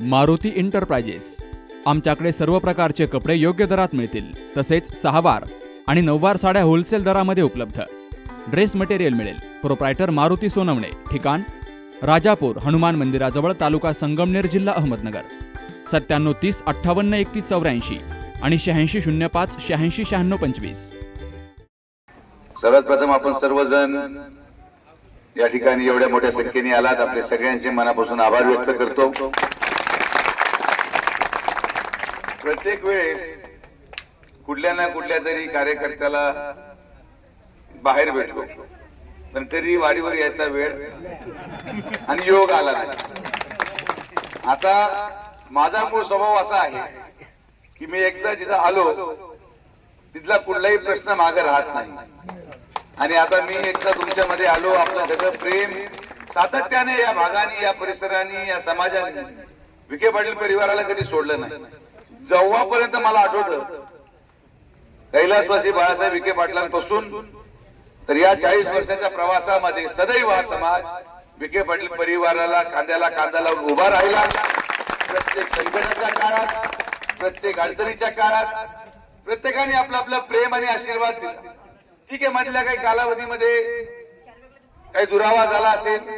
Maruti enterprises आमच्याकडे सर्व प्रकारचे कपडे योग्य दरात मिळतील. तसेच सहावार आणि नऊवार साड्या होलसेल दरामध्ये उपलब्ध. ड्रेस मटेरियल मिळेल. प्रोप्रायटर मारुती सोनवणे. ठिकाण राजापूर हनुमान मंदिराजवळ तालुका संगमनेर जिल्हा अहमदनगर. सत्त्याण्णव तीस अठ्ठावन्न एकतीस चौऱ्याऐंशी आणि शहाऐंशी शून्य पाच शहाऐंशी शहाण्णव पंचवीस. सर्वात प्रथम आपण सर्वजण या ठिकाणी एवढ्या मोठ्या संख्येने आलात. आपले सगळ्यांचे मनापासून आभार व्यक्त करतो. प्रत्येक वेळेस कुठल्या ना कुठल्या तरी कार्यकर्त्याला बाहेर भेटलो. पण तरी वारीवर यायचा वेळ आणि योग आला नाही. आता माझा मूळ स्वभाव असा आहे की मी एकदा जिथं आलो तिथला कुठलाही प्रश्न मागे राहत नाही. आणि आता मी एकदा तुमच्यामध्ये आलो आपलं सगळं प्रेम सातत्याने या भागाने या परिसराने या समाजाने विखे पाटील परिवाराला कधी सोडलं नाही. जेव्हापर्यंत मला आठवत कैलासवासी बाळासाहेब विखे पाटलांपासून तर या चाळीस वर्षाच्या प्रवासामध्ये सदैव हा समाज विखे पाटील परिवाराला कांद्याला कांदा लावून उभा राहिला. प्रत्येक संकटाच्या काळात प्रत्येक अडचणीच्या काळात प्रत्येकाने आपलं आपलं प्रेम आणि आशीर्वाद दिला. ठीक आहे मधल्या काही कालावधीमध्ये काही दुरावा झाला असेल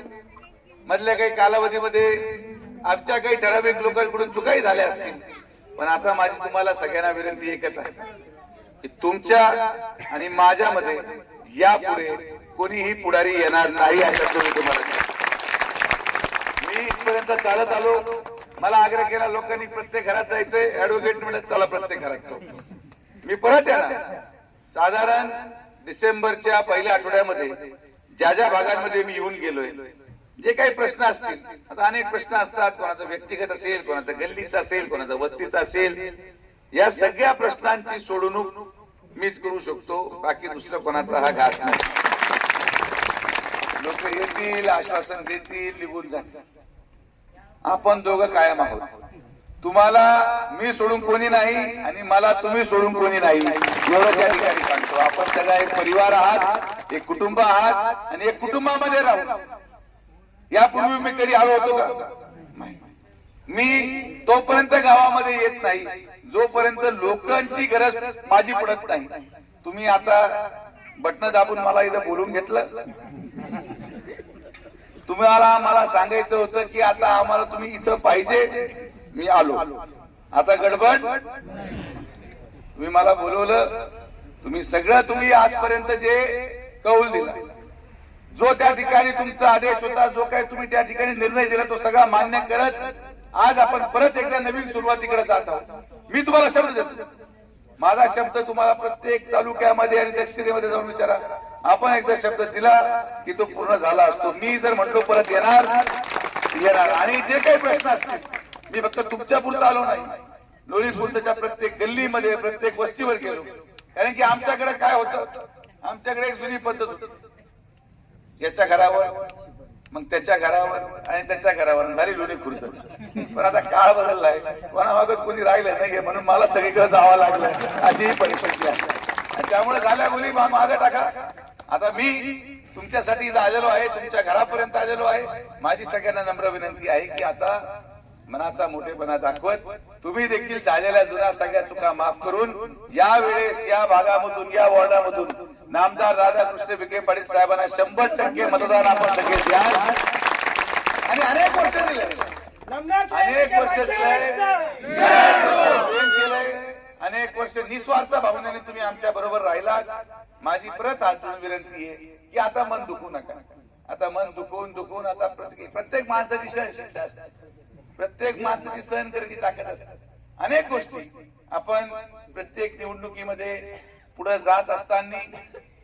मधल्या काही कालावधीमध्ये आमच्या काही ठराविक लोकांकडून चुकाही झाल्या असतील. पण आता माझी तुम्हाला सगळ्यांना विनंती एकच आहे की तुमच्या आणि माझ्यामध्ये यापुढे कोणीही पुढारी येणार नाही अशा तुम्ही तुम्हाला मी इथपर्यंत चालत आलो. मला आग्रह केला लोकांनी प्रत्येक घरात जायचंय. ऍडव्होकेट म्हणत चला प्रत्येक घरात जाऊ. मी परत येणार. साधारण डिसेंबरच्या पहिल्या आठवड्यामध्ये ज्या ज्या भागांमध्ये मी येऊन गेलोय जे काही प्रश्न असतील आता अनेक प्रश्न असतात. कोणाचा व्यक्तिगत असेल कोणाचा गल्लीचा असेल कोणाचा वस्तीचा असेल. या सगळ्या प्रश्नांची सोडवणूक मीच करू शकतो. बाकी दुसरं कोणाचा हा घास नाही. लोक येतील आश्वासन देतील निघून जातील. आपण दोघं कायम आहोत. तुम्हाला मी सोडून कोणी नाही आणि मला तुम्ही सोडून कोणी नाही. एवढं त्या ठिकाणी सांगतो. आपण सगळा एक परिवार आहात एक कुटुंब आहात आणि एक कुटुंबामध्ये राहू. यापूर्वी मी कधी आलो होतो का? मी तोपर्यंत गावामध्ये येत नाही. जोपर्यंत लोकांची गरज माझी पडत नाही. तुम्ही आता बटन दाबून मला इथं बोलून घेतलं? तुम्हाला मला सांगायचं होतं की आता आम्हाला तुम्ही इथं पाहिजे. मी आलो. आता गडबड? तुम्ही मला बोलवलं. तुम्ही सगळं तुम्ही आजपर्यंत जे कौल दिला. जो त्या ठिकाणी तुमचा आदेश होता जो काही तुम्ही त्या ठिकाणी निर्णय दिला तो सगळा मान्य करत आज आपण परत एकदा नवीन सुरुवातीकडे जात आहोत. मी तुम्हाला शब्द देतो. माझा शब्द तुम्हाला प्रत्येक तालुक्यामध्ये आणि दक्षिणेमध्ये जाऊन विचारा. आपण एकदा शब्द दिला की तो पूर्ण झाला असतो. मी जर म्हटलो परत येणार येणार. आणि जे काही प्रश्न असतील मी फक्त तुमच्या पुरता आलो नाही. लोणी खुर्दच्या प्रत्येक गल्लीमध्ये प्रत्येक वस्तीवर गेलो. कारण की आमच्याकडे काय होतं? आमच्याकडे एक जुनी पद्धत होती. याच्या घरावर मग त्याच्या घरावर आणि त्याच्या घरावर. झाली लोणी खुर्द. पण आता काळ बदललाय. कोणामागत कोणी राहिलं नाहीये म्हणून मला सगळीकडे जावं लागलं अशी ही परिस्थिती आहे. त्यामुळे झाल्या गोली मागे टाका. आता मी तुमच्यासाठी इथं आलेलो आहे. तुमच्या घरापर्यंत आलेलो आहे. माझी सगळ्यांना नम्र विनंती आहे की आता मनाचा मोठेपणा दाखवत तुम्ही देखील झालेल्या जुन्या सगळ्या चुका माफ करून या वेळेस या भागामधून या वॉर्डामधून नामदार राधाकृष्ण विखे पाटील साहेबांना शंभर टक्के मतदान आपण सगळे द्या आणि अनेक वर्ष दिले. अनेक वर्ष अनेक वर्ष निस्वार्थ भावनेने तुम्ही आमच्या बरोबर राहिलात. माझी परत हात विनंती आहे की आता मन दुखू नका. आता मन दुखून दुखून आता प्रत्येक प्रत्येक माणसाची सहनशीलता असते. प्रत्येक माणसाची सहन करायची ताकद असते. अनेक गोष्टी आपण प्रत्येक निवडणुकीमध्ये पुढे जात असताना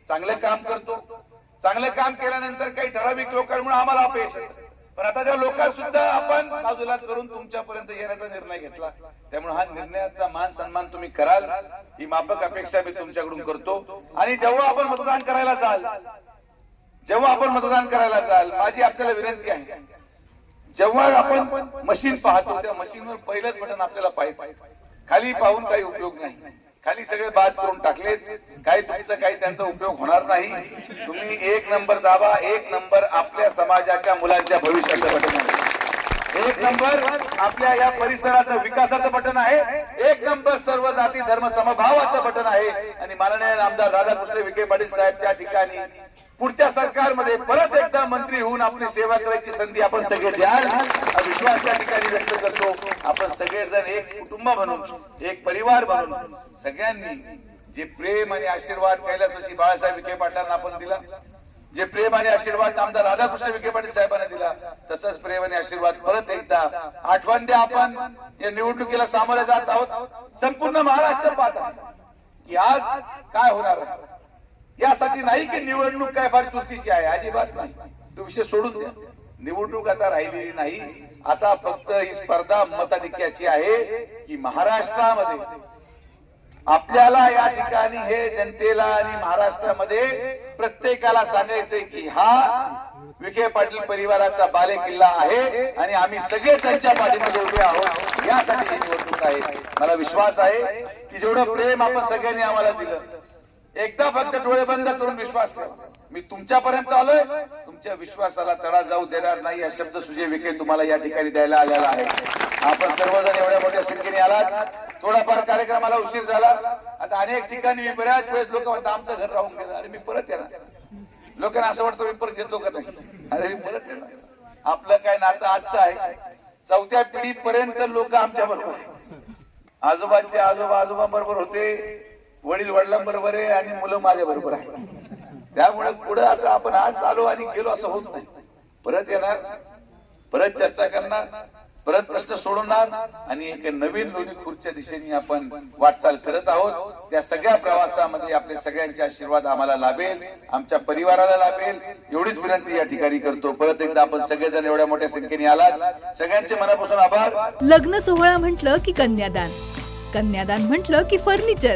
चांगलं काम करतो. चांगलं काम केल्यानंतर काही ठराविक लोकांमुळे आम्हाला अपयश येतं. पण आता त्या लोकांना सुद्धा आपण बाजूला करून तुमच्यापर्यंत येण्याचा निर्णय घेतला. त्यामुळे हा निर्णयाचा मान सन्मान तुम्ही कराल ही माफक अपेक्षा मी तुमच्याकडून करतो. आणि जेव्हा आपण मतदान करायला जाल जेव्हा आपण मतदान करायला जाल माझी आपल्याला विनंती आहे जेव्हा आपण मशीन पाहतो त्या मशीनवर पहिलंच बटन आपल्याला पाहिजे खाली पाहून काही उपयोग नाही. खाली सगळे बाद करून टाकलेत. काही तुमचा काही त्यांचा उपयोग होणार नाही. तुम्ही एक नंबर दाबा एक नंबर आपल्या समाजाच्या मुलांच्या भविष्याचं बटन आहे. एक एक नंबर आपल्या या परिसराचं विकासाचं बटन आहे. एक नंबर सर्व जाती धर्म समभावाचं बटन आहे. आणि माननीय आमदार राधाकृष्ण विखे पाटील साहेब त्या ठिकाणी पुढच्या सरकारमध्ये परत एकदा मंत्री होऊन आपली सेवा करायची संधी आपण सगळे द्याल. विश्वास त्या ठिकाणी व्यक्त करतो. आपण सगळेजण एक कुटुंब म्हणून एक परिवार म्हणून सगळ्यांनी जे प्रेम आणि आशीर्वाद कैलासवासी बाळासाहेब विखे पाटलांना आपण दिला जे प्रेम आणि आशीर्वाद आमदार राधाकृष्ण विखे पाटील साहेबांना दिला तसंच प्रेम आणि आशीर्वाद परत एकदा आठवण द्या आपण या निवडणुकीला सामोरे जात आहोत. संपूर्ण महाराष्ट्र पाहत की आज काय होणार आहे? यासाठी नाही की निवडणूक काय फार चुकीची आहे अजिबात नाही. तो विषय सोडून द्या. निवडणूक आता राहिलेली नाही. आता फक्त ही स्पर्धा मताधिक्याची आहे की महाराष्ट्रामध्ये. आपल्याला या ठिकाणी हे जनतेला आणि महाराष्ट्रामध्ये प्रत्येकाला सांगायचंय की हा विखे पाटील परिवाराचा बाले किल्ला आहे आणि आम्ही सगळे त्यांच्या पाठीमध्ये उभे आहोत. यासाठी ही निवडणूक आहे. मला विश्वास आहे की जेवढं प्रेम आपण सगळ्यांनी आम्हाला दिलं एकदा फक्त डोळे बंद करून विश्वास ठेवा. मी तुमच्यापर्यंत आलोय. तुमच्या विश्वासाला तडा जाऊ देणार नाही हा शब्द सुजय विखे तुम्हाला या ठिकाणी द्यायला आलेला आहे. आपण सर्वजण एवढ्या मोठ्या संख्येने आलात. थोडाफार कार्यक्रमाला उशीर झाला. आता अनेक ठिकाणी मी बऱ्याच वेळेस लोक म्हणतात आमचं घर राहून गेलं. अरे मी परत येणार. लोकांना असं वाटतं मी परत येतो का नाही? अरे मी परत येणार. आपलं काय नातं आजचं आहे. चौथ्या पिढीपर्यंत लोक आमच्या बरोबर आजोबांचे आजोबा आजोबा बरोबर होते. वडील वडिलांबरोबर आहे आणि मुलं माझ्या बरोबर आहे त्यामुळे पुढे असं आपण आज आलो आणि गेलो असं होत नाही. परत येणार परत चर्चा करणार परत प्रश्न सोडवणार आणि एक नवीन लोणी खुर्च्या दिशेने आपण वाटचाल करत आहोत. त्या सगळ्या प्रवासामध्ये आपले सगळ्यांचे आशीर्वाद आम्हाला लाभेल आमच्या परिवाराला लाभेल. एवढीच विनंती या ठिकाणी करतो. परत एकदा आपण सगळेजण एवढ्या मोठ्या संख्येने आलात. सगळ्यांचे मनापासून आभार. लग्न सोहळा म्हटलं की कन्यादान. कन्यादान म्हटलं की फर्निचर.